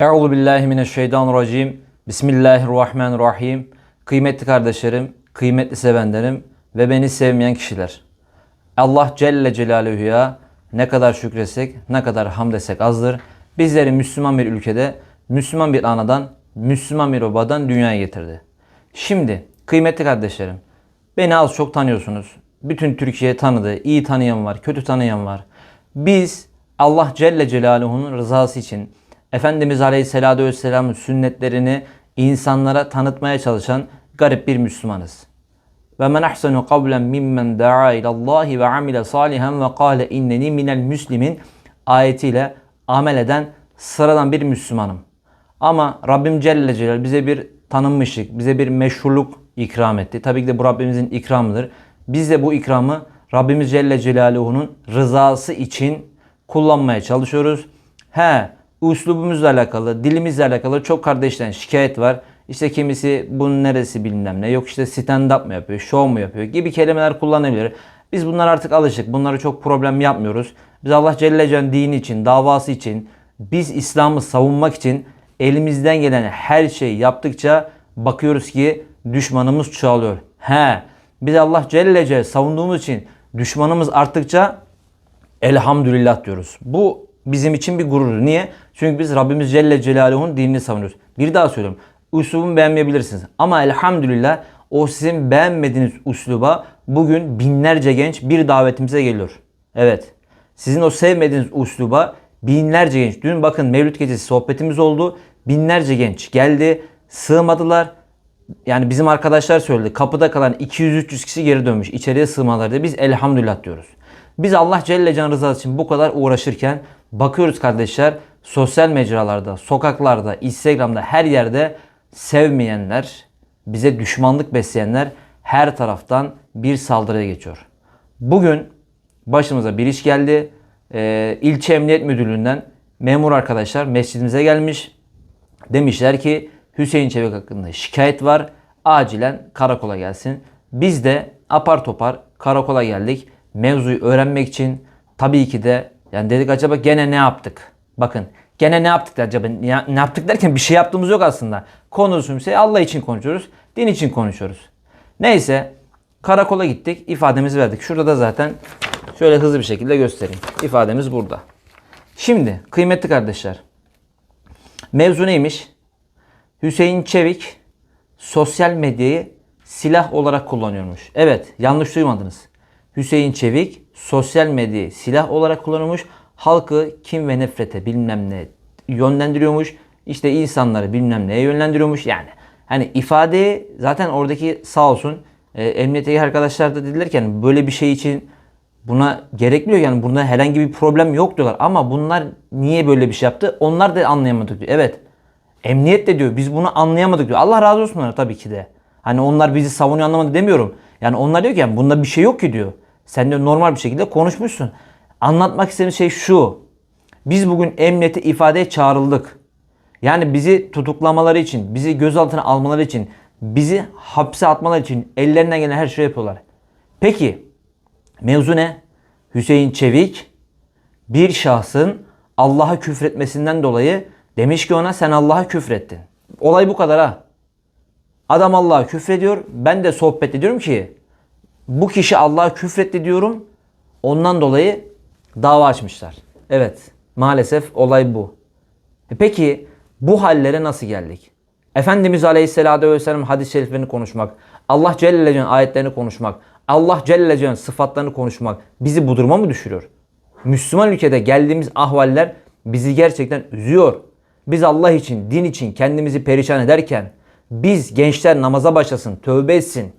Euzu billahi mineşşeytanirracim. Bismillahirrahmanirrahim. Kıymetli kardeşlerim, kıymetli sevenlerim ve beni sevmeyen kişiler. Allah Celle Celaluhu'ya ne kadar şükretsek, ne kadar hamd etsek azdır. Bizleri Müslüman bir ülkede, Müslüman bir anadan, Müslüman bir babadan dünyaya getirdi. Şimdi kıymetli kardeşlerim, beni az çok tanıyorsunuz. Bütün Türkiye tanıdı. iyi tanıyan var, kötü tanıyan var. Biz Allah Celle Celaluhu'nun rızası için Efendimiz Aleyhisselatü Vesselam'ın sünnetlerini insanlara tanıtmaya çalışan garip bir Müslümanız. Ve men ahsenu kavlen mimmen da'a ilallahi ve amile salihan ve kâle inneni minel müslimin ayetiyle amel eden sıradan bir Müslümanım. Ama Rabbim Celle Celal bize bir tanınmışlık, bize bir meşhurluk ikram etti. Tabii ki de bu Rabbimizin ikramıdır. Biz de bu ikramı Rabbimiz Celle Celaluhu'nun rızası için kullanmaya çalışıyoruz. He, üslubumuzla alakalı, dilimizle alakalı çok kardeşten şikayet var. İşte kimisi bunun neresi bilmem ne. Yok işte stand up mı yapıyor, show mu yapıyor gibi kelimeler kullanabilir. Biz bunlar artık alışık. Bunları çok problem yapmıyoruz. Biz Allah Celle Celle'nin dini için, davası için, biz İslam'ı savunmak için elimizden gelen her şeyi yaptıkça bakıyoruz ki düşmanımız çoğalıyor. He, biz Allah Celle Celle savunduğumuz için düşmanımız arttıkça elhamdülillah diyoruz. Bu bizim için bir gurur. Niye? Çünkü biz Rabbimiz Celle Celaluhu'nun dinini savunuyoruz. Bir daha söylüyorum. Üslubumu beğenmeyebilirsiniz. Ama elhamdülillah o sizin beğenmediğiniz üsluba bugün binlerce genç bir davetimize geliyor. Evet. Sizin o sevmediğiniz üsluba binlerce genç. Dün bakın Mevlüt gecesi sohbetimiz oldu. Binlerce genç geldi. Sığmadılar. Yani bizim arkadaşlar söyledi. Kapıda kalan 200-300 kişi geri dönmüş. İçeriye sığmadılar diye. Biz elhamdülillah diyoruz. Biz Allah Celle Can rızası için bu kadar uğraşırken bakıyoruz kardeşler sosyal mecralarda, sokaklarda, Instagram'da her yerde sevmeyenler, bize düşmanlık besleyenler her taraftan bir saldırıya geçiyor. Bugün başımıza bir iş geldi. Ee, ilçe Emniyet Müdürlüğü'nden memur arkadaşlar mescidimize gelmiş. Demişler ki Hüseyin Çevik hakkında şikayet var. Acilen karakola gelsin. Biz de apar topar karakola geldik. Mevzuyu öğrenmek için tabii ki de yani dedik acaba gene ne yaptık? Bakın gene ne yaptık acaba? Ne, ne yaptık derken bir şey yaptığımız yok aslında. Konusunu şey Allah için konuşuyoruz. Din için konuşuyoruz. Neyse karakola gittik. ifademizi verdik. Şurada da zaten şöyle hızlı bir şekilde göstereyim. İfademiz burada. Şimdi kıymetli kardeşler. Mevzu neymiş? Hüseyin Çevik sosyal medyayı silah olarak kullanıyormuş. Evet yanlış duymadınız. Hüseyin Çevik sosyal medyayı silah olarak kullanıyormuş. Halkı kim ve nefrete bilmem ne yönlendiriyormuş. İşte insanları bilmem neye yönlendiriyormuş. Yani hani ifadeyi zaten oradaki sağ olsun e, emniyetteki arkadaşlar da dediler ki yani böyle bir şey için buna gerekmiyor yani bunda herhangi bir problem yok diyorlar. Ama bunlar niye böyle bir şey yaptı? Onlar da anlayamadık diyor. Evet. Emniyet de diyor biz bunu anlayamadık diyor. Allah razı olsun onlara tabii ki de. Hani onlar bizi savunuyor anlamadı demiyorum. Yani onlar diyor ki yani bunda bir şey yok ki diyor. Sen de normal bir şekilde konuşmuşsun. Anlatmak istediğim şey şu. Biz bugün emniyete ifadeye çağrıldık. Yani bizi tutuklamaları için, bizi gözaltına almaları için, bizi hapse atmaları için ellerinden gelen her şeyi yapıyorlar. Peki mevzu ne? Hüseyin Çevik bir şahsın Allah'a küfretmesinden dolayı demiş ki ona sen Allah'a küfrettin. Olay bu kadar ha. Adam Allah'a küfrediyor. Ben de sohbet ediyorum ki bu kişi Allah'a küfretti diyorum. Ondan dolayı dava açmışlar. Evet maalesef olay bu. E peki bu hallere nasıl geldik? Efendimiz Aleyhisselatü Vesselam hadis-i şeriflerini konuşmak, Allah Celle Celle'nin ayetlerini konuşmak, Allah Celle Celle'nin sıfatlarını konuşmak bizi bu duruma mı düşürüyor? Müslüman ülkede geldiğimiz ahvaller bizi gerçekten üzüyor. Biz Allah için, din için kendimizi perişan ederken biz gençler namaza başlasın, tövbe etsin.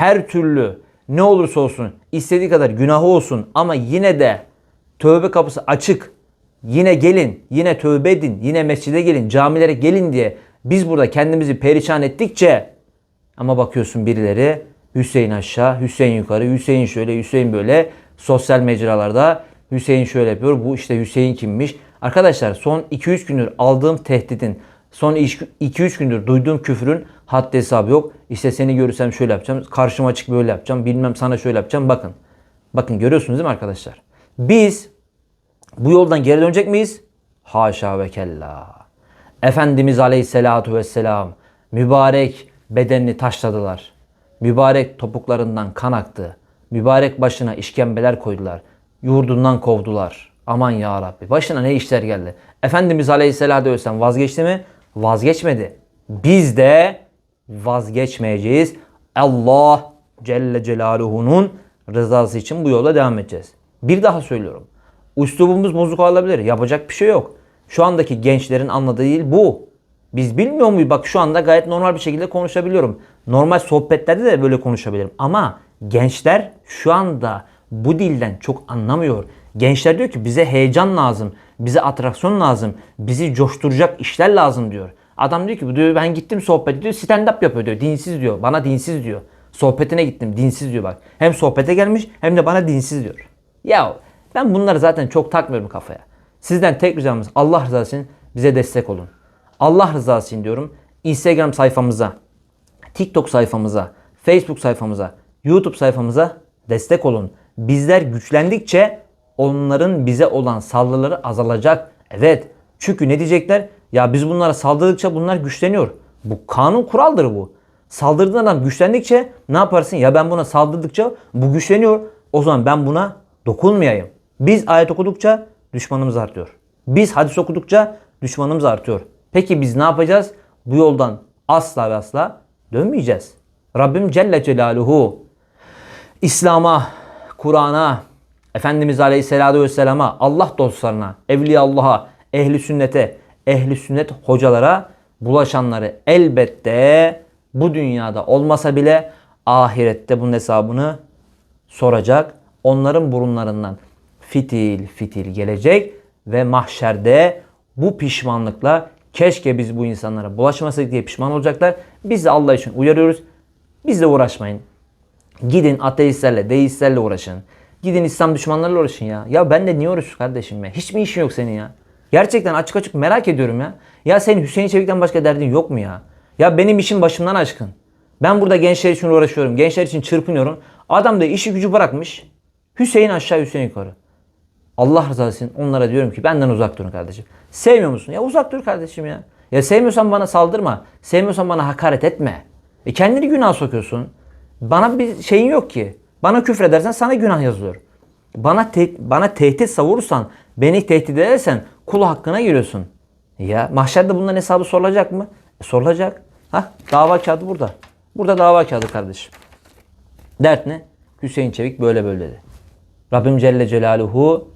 Her türlü ne olursa olsun istediği kadar günahı olsun ama yine de tövbe kapısı açık. Yine gelin, yine tövbe edin, yine mescide gelin, camilere gelin diye biz burada kendimizi perişan ettikçe ama bakıyorsun birileri Hüseyin aşağı, Hüseyin yukarı, Hüseyin şöyle, Hüseyin böyle sosyal mecralarda Hüseyin şöyle yapıyor. Bu işte Hüseyin kimmiş? Arkadaşlar son 2-3 gündür aldığım tehditin, son 2-3 gündür duyduğum küfürün haddi hesabı yok. İşte seni görürsem şöyle yapacağım, karşıma çık böyle yapacağım, bilmem sana şöyle yapacağım. Bakın, bakın görüyorsunuz değil mi arkadaşlar? Biz bu yoldan geri dönecek miyiz? Haşa ve kella. Efendimiz Aleyhisselatu Vesselam mübarek bedenini taşladılar. Mübarek topuklarından kan aktı. Mübarek başına işkembeler koydular. Yurdundan kovdular. Aman ya Rabbi. Başına ne işler geldi. Efendimiz Aleyhisselatü Vesselam vazgeçti mi? Vazgeçmedi. Biz de vazgeçmeyeceğiz. Allah Celle Celaluhu'nun rızası için bu yola devam edeceğiz. Bir daha söylüyorum. Üslubumuz bozuk olabilir. Yapacak bir şey yok. Şu andaki gençlerin anladığı değil bu. Biz bilmiyor muyuz? Bak şu anda gayet normal bir şekilde konuşabiliyorum. Normal sohbetlerde de böyle konuşabilirim. Ama gençler şu anda bu dilden çok anlamıyor. Gençler diyor ki bize heyecan lazım, bize atraksiyon lazım, bizi coşturacak işler lazım diyor. Adam diyor ki diyor ben gittim sohbet diyor stand up yapıyor diyor. Dinsiz diyor. Bana dinsiz diyor. Sohbetine gittim dinsiz diyor bak. Hem sohbete gelmiş hem de bana dinsiz diyor. Ya ben bunları zaten çok takmıyorum kafaya. Sizden tek ricamız Allah rızası için bize destek olun. Allah rızası için diyorum. Instagram sayfamıza, TikTok sayfamıza, Facebook sayfamıza, YouTube sayfamıza destek olun. Bizler güçlendikçe onların bize olan saldırıları azalacak. Evet. Çünkü ne diyecekler? Ya biz bunlara saldırdıkça bunlar güçleniyor. Bu kanun kuraldır bu. Saldırdığın adam güçlendikçe ne yaparsın? Ya ben buna saldırdıkça bu güçleniyor. O zaman ben buna dokunmayayım. Biz ayet okudukça düşmanımız artıyor. Biz hadis okudukça düşmanımız artıyor. Peki biz ne yapacağız? Bu yoldan asla ve asla dönmeyeceğiz. Rabbim Celle Celaluhu İslam'a, Kur'an'a, Efendimiz Aleyhisselatü Vesselam'a, Allah dostlarına, Evliya Allah'a, ehli sünnete, ehli sünnet hocalara bulaşanları elbette bu dünyada olmasa bile ahirette bunun hesabını soracak. Onların burunlarından fitil fitil gelecek ve mahşerde bu pişmanlıkla keşke biz bu insanlara bulaşmasaydık diye pişman olacaklar. Biz de Allah için uyarıyoruz. Biz de uğraşmayın. Gidin ateistlerle, deistlerle uğraşın. Gidin İslam düşmanlarıyla uğraşın ya. Ya ben de niye uğraşıyorsun kardeşim ya? Hiç mi işin yok senin ya? Gerçekten açık açık merak ediyorum ya. Ya senin Hüseyin Çevik'ten başka derdin yok mu ya? Ya benim işim başımdan aşkın. Ben burada gençler için uğraşıyorum. Gençler için çırpınıyorum. Adam da işi gücü bırakmış. Hüseyin aşağı Hüseyin yukarı. Allah rızası için onlara diyorum ki benden uzak durun kardeşim. Sevmiyor musun? Ya uzak dur kardeşim ya. Ya sevmiyorsan bana saldırma. Sevmiyorsan bana hakaret etme. E kendini günah sokuyorsun. Bana bir şeyin yok ki. Bana küfür edersen sana günah yazılıyor. Bana te- bana tehdit savurursan, beni tehdit edersen kul hakkına giriyorsun. Ya mahşerde bunların hesabı sorulacak mı? E, sorulacak. Ha dava kağıdı burada. Burada dava kağıdı kardeşim. Dert ne? Hüseyin Çevik böyle böyle dedi. Rabbim Celle Celaluhu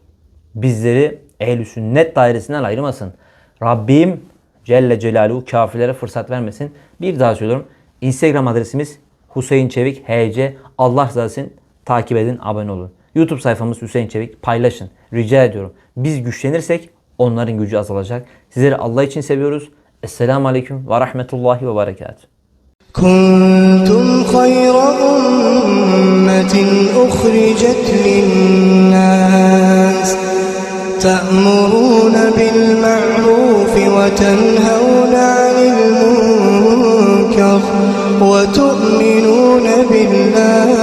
bizleri ehl sünnet dairesinden ayırmasın. Rabbim Celle Celaluhu kafirlere fırsat vermesin. Bir daha söylüyorum. Instagram adresimiz Hüseyin Çevik HC. Allah rızası için takip edin, abone olun. YouTube sayfamız Hüseyin Çevik. Paylaşın. Rica ediyorum. Biz güçlenirsek onların gücü azalacak. Sizleri Allah için seviyoruz. Esselamu Aleyküm ve Rahmetullahi ve Berekatuhu. كنتم خير أمة أخرجت للناس تأمرون بالمعروف وتنهون عن المنكر وتؤمنون بالله.